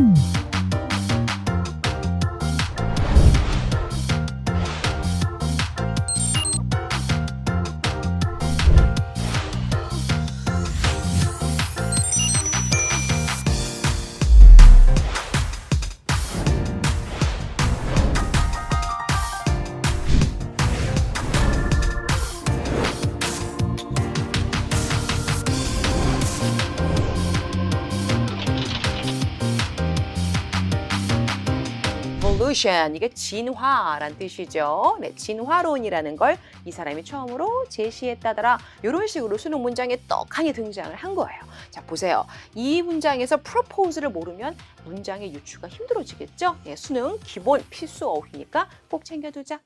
Mm. Evolution 이게 진화란 뜻이죠. 네, 진화론이라는 걸 이 사람이 처음으로 제시했다더라. 이런 식으로 수능 문장에 떡하니 등장을 한 거예요. 자 보세요. 이 문장에서 propose를 모르면 문장의 유추가 힘들어지겠죠. 예, 수능 기본 필수 어휘니까 꼭 챙겨두자.